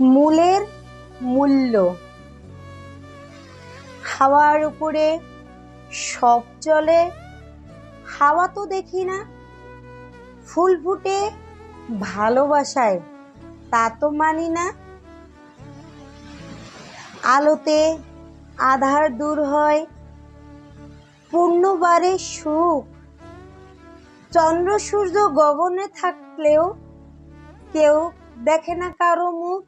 মূলের মূল্য। হাওয়ার উপরে সব চলে। হাওয়া তো দেখি না। ফুল ফুটে ভালোবাসায়, তা তো মানি না। আলোতে আধার দূর হয়, পূর্ণবারে সুখ। চন্দ্র সূর্য গগনে থাকলেও কেউ দেখে না কারও মুখ?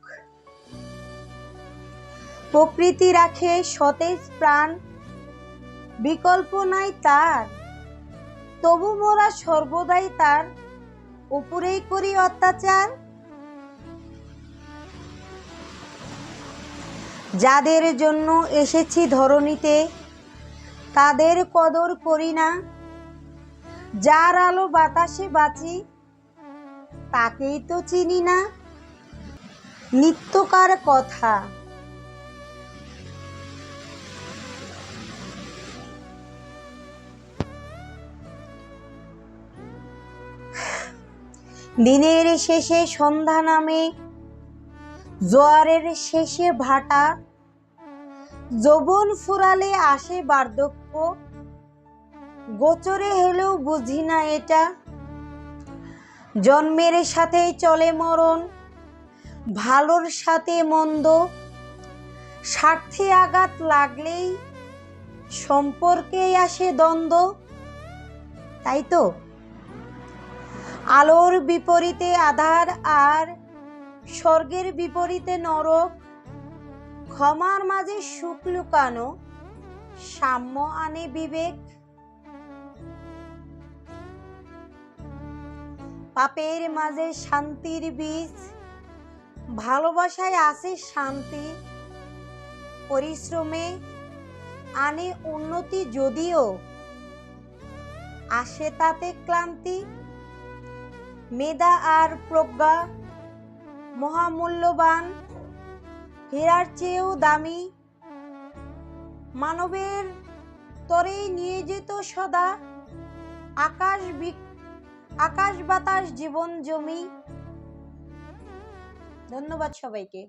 প্রকৃতি রাখে সতেজ প্রাণ, বিকল্প নাই তার। তবু মোরা সর্বদাই তার, উপরেই করি অত্যাচার। যাদের জন্য এসেছি ধরণীতে, তাদের কদর করি না। যার আলো বাতাসে বাঁচি, তাকেই তো চিনি না। নিত্যকার কথা। দিনের শেষে সন্ধ্যা নামে, জোয়ারের শেষে ভাটা, যৌবন ফুরালে আসে বার্ধক্য, গোচরে হলেও বুঝি না এটা। জন্মের সাথে চলে মরণ ভালোর সাথে মন্দ। স্বার্থে আঘাত লাগলেই সম্পর্কে আসে দ্বন্দ্ব। তাই তো? আলোর বিপরীতে আধার আর স্বর্গের বিপরীতে নরক। ক্ষমার মাঝে সুখ লুকানো, সাম্য আনে বিবেক। পাপের মাঝে শান্তির বীজ। ভালোবাসায় আছে শান্তি, পরিশ্রমে আনে উন্নতি যদিও আসে তাতে ক্লান্তি, মেধা আর প্রজ্ঞা মহামূল্যবান, হেরার চেয়েও দামি। মানবের তরেই নিয়ে যেত সদা, আকাশ আকাশ বাতাস জীবন জমি। ধন্যবাদ সবাইকে।